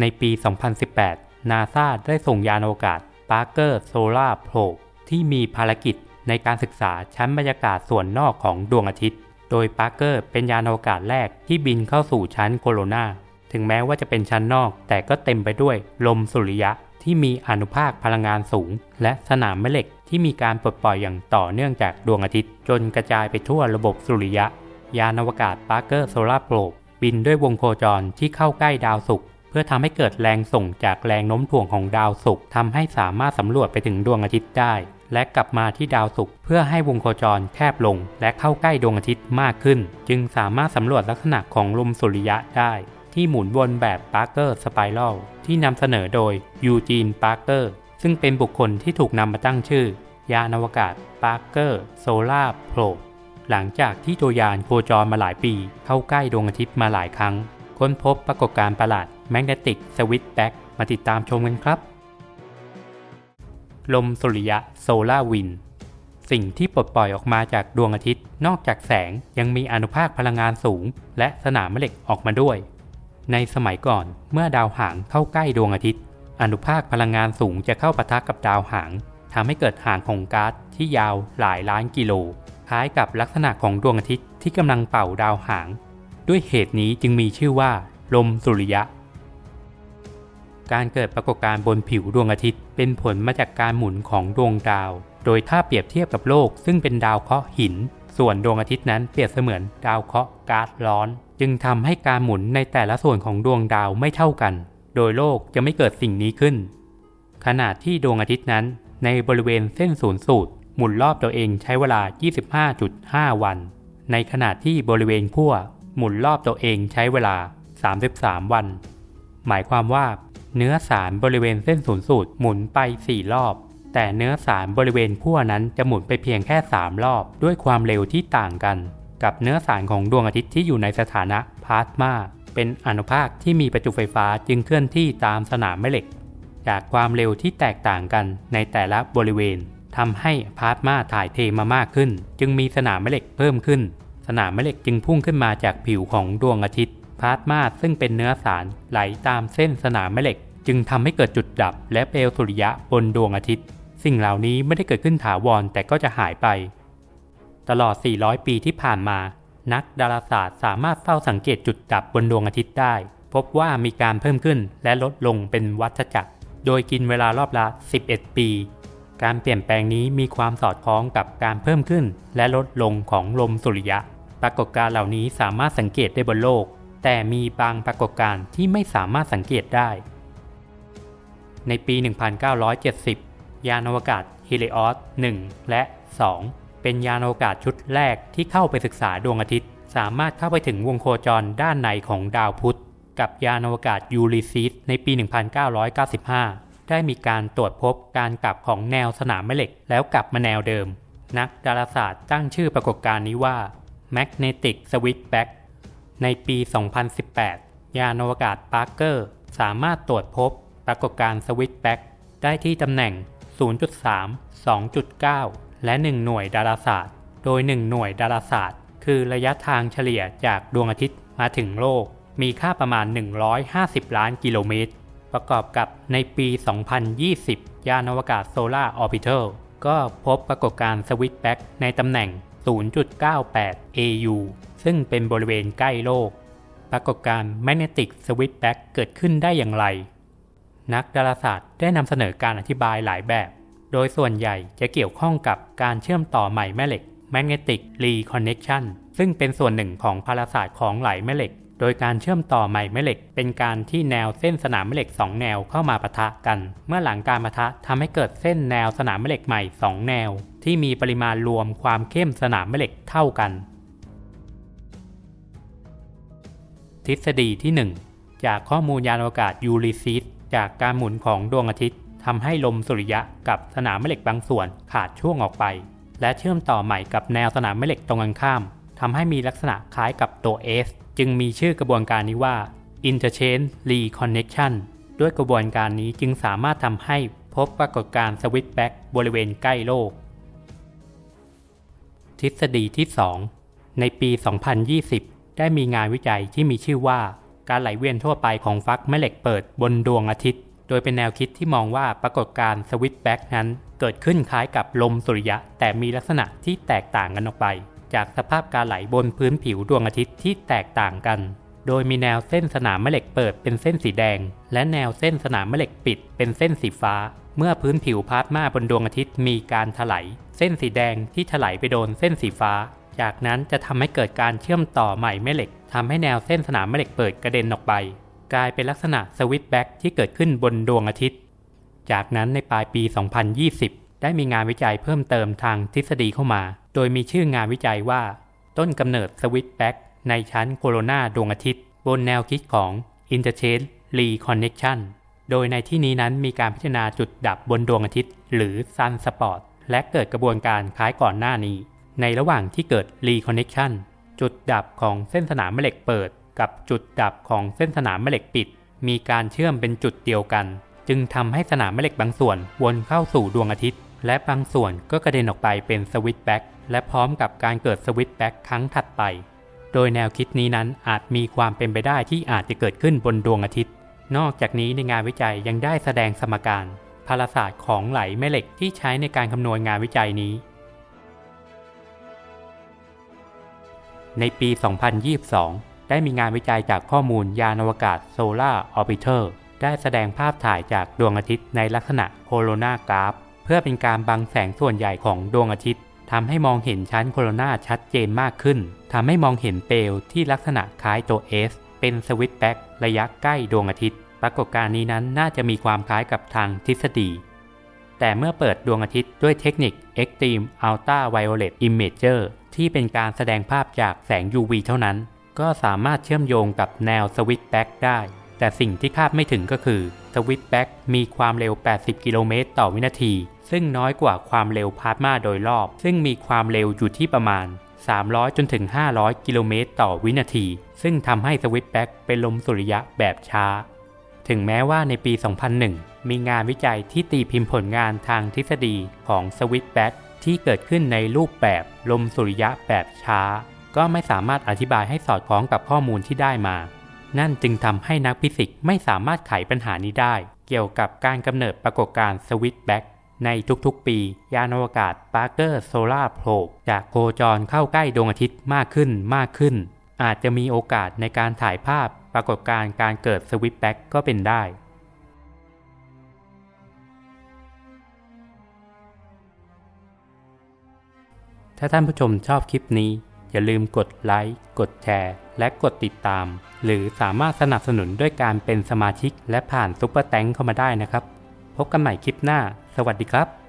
ในปี 2018 นาซาได้ส่งยานอวกาศ Parker Solar Probe ที่มีภารกิจในการศึกษาชั้นบรรยากาศส่วนนอกของดวงอาทิตย์ โดย Parker เป็นยานอวกาศแรกที่บินเข้าสู่ชั้นโคโรนา ถึงแม้ว่าจะเป็นชั้นนอก แต่ก็เต็มไปด้วยลมสุริยะที่มีอนุภาคพลังงานสูง และสนามแม่เหล็กที่มีการปลดปล่อยอย่างต่อเนื่องจากดวงอาทิตย์ จนกระจายไปทั่วระบบสุริยะ ยานอวกาศ Parker Solar Probe บินด้วยวงโคจรที่เข้าใกล้ดาวศุกร์ เพื่อทำให้เกิดแรงส่งจากแรงโน้มถ่วงของดาวศุกร์ทำให้สามารถสำรวจไปถึงดวงอาทิตย์ได้ และกลับมาที่ดาวศุกร์เพื่อให้วงโคจรแคบลง และเข้าใกล้ดวงอาทิตย์มากขึ้น จึงสามารถสำรวจลักษณะของลมสุริยะได้ที่หมุนวนแบบ Parker Spiral ที่นำเสนอโดยยูจีนปาร์เกอร์ซึ่งเป็นบุคคลที่ถูกนำมาตั้งชื่อ ยานอวกาศ Parker Solar Probe หลังจากที่ตัวยานโคจรมาหลายปี เข้าใกล้ดวงอาทิตย์มาหลายครั้ง ค้นพบปรากฏการณ์ประหลาด Magnetic Switchback มาติดตามชมกันครับ ลมสุริยะโซลาร์วินสิ่งที่ปลดปล่อยออกมาจากดวงอาทิตย์ นอกจากแสงยังมีอนุภาคพลังงานสูง และสนามแม่เหล็กออกมาด้วย ในสมัยก่อนเมื่อดาวหางเข้าใกล้ดวงอาทิตย์ อนุภาคพลังงานสูงจะเข้าปะทะกับดาวหางทำให้เกิดหางของก๊าซที่ยาวหลายล้านกิโล คล้ายกับลักษณะของดวงอาทิตย์ที่กำลังเป่าดาวหาง ด้วยเหตุนี้จึงมีชื่อว่า ลมสุริยะ การเกิดปรากฏการณ์บนผิวดวงอาทิตย์ เป็นผลมาจากการหมุนของดวงดาว โดยถ้าเปรียบเทียบกับโลกซึ่งเป็นดาวเคราะห์หิน ส่วนดวงอาทิตย์นั้นเปรียบเสมือนดาวเคราะห์ก๊าซร้อน จึงทำให้การหมุนในแต่ละส่วนของดวงดาวไม่เท่ากัน โดยโลกจะไม่เกิดสิ่งนี้ขึ้น ขณะที่ดวงอาทิตย์นั้น ในบริเวณเส้นศูนย์สูตร หมุนรอบตัวเองใช้เวลา 25.5 วัน ในขณะที่บริเวณขั้วหมุนรอบตัวเองใช้เวลา 33 วัน หมายความว่า เนื้อสารบริเวณเส้นศูนย์สูตรหมุนไป 4 รอบ แต่เนื้อสารบริเวณขั้วนั้นจะหมุนไปเพียงแค่ 3 รอบ ด้วยความเร็วที่ต่างกัน กับเนื้อสารของดวงอาทิตย์ที่อยู่ในสถานะพลาสมาเป็นอนุภาคที่มีประจุไฟฟ้าจึงเคลื่อนที่ตามสนามแม่เหล็ก จากความเร็วที่แตกต่างกันในแต่ละบริเวณทำให้พลาสมาถ่ายเทมามากขึ้น จึงมีสนามแม่เหล็กเพิ่มขึ้น สนามแม่เหล็กจึงพุ่งขึ้นมาจากผิวของดวงอาทิตย์ พลาสมาซึ่งเป็นเนื้อสารไหลตามเส้นสนามแม่เหล็ก จึงทำให้เกิดจุดดับ และเปลวสุริยะบนดวงอาทิตย์ สิ่งเหล่านี้ไม่ได้เกิดขึ้นถาวรแต่ก็จะหายไป ตลอด 400 ปีที่ผ่านมา นักดาราศาสตร์สามารถเฝ้าสังเกตจุดดับบนดวงอาทิตย์ได้ พบว่ามีการเพิ่มขึ้นและลดลงเป็นวัฏจักร โดยกินเวลารอบละ 11 ปี การเปลี่ยนแปลงนี้มีความสอดคล้องกับการเพิ่มขึ้น และลดลงของลมสุริยะ ปรากฏการณ์เหล่านี้สามารถสังเกตได้บนโลก แต่มีบางปรากฏการณ์ที่ไม่สามารถสังเกตได้ ในปี 1970 ยานอวกาศ Helios 1และ 2 เป็นยานอวกาศชุดแรกที่เข้าไปศึกษาดวงอาทิตย์ สามารถเข้าไปถึงวงโคจรด้านในของดาวพุธ กับยานอวกาศยูริซิสในปี 1995 ได้มีการตรวจพบการกลับของแนวสนามแม่เหล็กแล้วกลับมาแนวเดิม นักดาราศาสตร์ตั้งชื่อปรากฏการณ์นี้ว่า Magnetic Switchback ในปี 2018 ยานอวกาศ Parker สามารถตรวจพบปรากฏการณ์ Switchback ได้ที่ตำแหน่ง 0.3 2.9 และ 1 หน่วยดาราศาสตร์ โดย 1 หน่วยดาราศาสตร์ คือระยะทางเฉลี่ยจากดวงอาทิตย์มาถึงโลก มีค่าประมาณ 150 ล้านกิโลเมตร ประกอบกับในปี 2020 ยานอวกาศ Solar Orbital ก็พบปรากฏการณ์ Switchback ในตำแหน่ง 0.98 AU ซึ่งเป็นบริเวณใกล้โลก ปรากฏการณ์ Magnetic Switchback เกิดขึ้นได้อย่างไร นักดาราศาสตร์ได้นำเสนอการอธิบายหลายแบบ โดยส่วนใหญ่จะเกี่ยวข้องกับการเชื่อมต่อใหม่แม่เหล็ก Magnetic Reconnection ซึ่งเป็นส่วนหนึ่งของพาราศาสตร์ของไหลแม่เหล็ก โดยการเชื่อมต่อใหม่แม่เหล็ก เป็นการที่แนวเส้นสนามแม่เหล็ก 2 แนวเข้ามาปะทะกัน เมื่อหลังการปะทะทำให้เกิดเส้นแนวสนามแม่เหล็กใหม่ 2 แนว ที่มีปริมาณรวมความเข้มสนามแม่เหล็กเท่ากัน ทฤษฎีที่ 1 จากข้อมูลยานอวกาศยูริซิสจากการหมุนของดวงอาทิตย์ทำให้ลมสุริยะกับสนามแม่เหล็กบางส่วนขาดช่วงออกไป และเชื่อมต่อใหม่กับแนวสนามแม่เหล็กตรงกันข้ามทำให้มีลักษณะคล้ายกับตัว S จึงมีชื่อกระบวนการนี้ว่า interchange reconnection ด้วยกระบวนการนี้จึงสามารถทำให้พบปรากฏการณ์ switchback บริเวณใกล้โลก ทฤษฎีที่ 2 ในปี 2020 ได้มีงานวิจัยที่มีชื่อว่าการไหลเวียนทั่วไปของฟักแม่เหล็กเปิดบนดวงอาทิตย์ โดยเป็นแนวคิดที่มองว่าปรากฏการณ์สวิตแบ็กนั้น เกิดขึ้นคล้ายกับลมสุริยะ แต่มีลักษณะที่แตกต่างกันออกไป จากสภาพการไหลบนพื้นผิวดวงอาทิตย์ที่แตกต่างกัน โดยมีแนวเส้นสนามแม่เหล็กเปิดเป็นเส้นสีแดง และแนวเส้นสนามแม่เหล็กปิด เป็นเส้นสีฟ้า เมื่อพื้นผิวพลาสมาบนดวงอาทิตย์มีการถลายเส้นสีแดงที่ถลายไปโดนเส้นสีฟ้า จากนั้นจะทำให้เกิดการเชื่อมต่อใหม่แม่เหล็กทำให้แนวเส้นสนามแม่เหล็กเปิดกระเด็นออกไป กลายเป็นลักษณะสวิตแบ็กที่เกิดขึ้นบนดวงอาทิตย์ จากนั้นในปลายปี 2020 ได้มีงานวิจัยเพิ่มเติมทางทฤษฎีเข้ามา โดยมีชื่องานวิจัยว่า ต้นกำเนิดสวิตแบ็กในชั้นโคโรนาดวงอาทิตย์ บนแนวคิดของ Interchange Reconnection โดยในที่นี้นั้นมีการพิจารณาจุดดับบนดวงอาทิตย์ หรือ Sun Spot และเกิดกระบวนการคล้ายก่อนหน้านี้ ในระหว่างที่เกิด Reconnection จุดดับของเส้นสนามแม่เหล็กเปิด กับจุดดับของเส้นสนามแม่เหล็กปิด มีการเชื่อมเป็นจุดเดียวกัน จึงทำให้สนามแม่เหล็กบางส่วนวนเข้าสู่ดวงอาทิตย์ และบางส่วนก็กระเด็นออกไปเป็นสวิตช์แบ็กและพร้อมกับการเกิดสวิตช์แบ็กครั้งถัดไป โดยแนวคิดนี้นั้นอาจมีความเป็นไปได้ที่อาจจะเกิดขึ้นบนดวงอาทิตย์ นอกจากนี้ในงานวิจัยยังได้แสดงสมการพาราศาสตร์ของไหลแม่เหล็กที่ใช้ในการคำนวณงานวิจัยนี้ ในปี 2022 ได้มีงานวิจัยจากข้อมูลยานอวกาศ Solar Orbiter ได้แสดงภาพถ่ายจากดวงอาทิตย์ในลักษณะโคโรนากราฟเพื่อเป็นการบังแสงส่วนใหญ่ของดวงอาทิตย์ทำให้มองเห็นชั้นโคโรนาชัดเจนมากขึ้นทำให้มองเห็นเปลวที่ลักษณะคล้ายตัว S เป็นสวิตช์แบ็กระยะใกล้ดวงอาทิตย์ ปรากฏการณ์นี้นั้นน่าจะมีความคล้ายกับทางทฤษฎี แต่เมื่อเปิดดวงอาทิตย์ด้วยเทคนิค Extreme Ultra Violet Imager ที่เป็นการแสดงภาพจากแสง UV เท่านั้น ก็สามารถเชื่อมโยงกับแนวสวิตแบ็กได้ แต่สิ่งที่คาดไม่ถึงก็คือสวิตแบ็กมีความเร็ว 80 กิโลเมตรต่อวินาที ซึ่งน้อยกว่าความเร็วพาสมาโดยรอบ ซึ่งมีความเร็วอยู่ที่ประมาณ 300 จนถึง 500 กิโลเมตรต่อวินาที ซึ่งทำให้สวิตแบ็กเป็นลมสุริยะแบบช้า ถึงแม้ว่าในปี 2001 มีงานวิจัยที่ตีพิมพ์ผลงานทางทฤษฎีของสวิตแบ็กที่เกิดขึ้นในรูปแบบลมสุริยะแบบช้า ก็ไม่สามารถอธิบายให้สอดคล้องกับข้อมูลที่ได้มา นั่นจึงทำให้นักฟิสิกส์ไม่สามารถไขปัญหานี้ได้ เกี่ยวกับการกำเนิดปรากฏการณ์สวิตแบ็กในทุกๆ ปี ยานอวกาศ Parker Solar Probe จะโคจรเข้าใกล้ดวงอาทิตย์มากขึ้นมากขึ้น อาจจะมีโอกาสในการถ่ายภาพปรากฏการณ์การเกิดสวิตแบ็กก็เป็นได้ ถ้าท่านผู้ชมชอบคลิปนี้ อย่าลืมกดไลค์ กดแชร์ และกดติดตาม หรือสามารถสนับสนุนด้วยการเป็นสมาชิก และผ่านซุปเปอร์แตงเข้ามาได้นะครับ พบกันใหม่คลิปหน้า สวัสดีครับ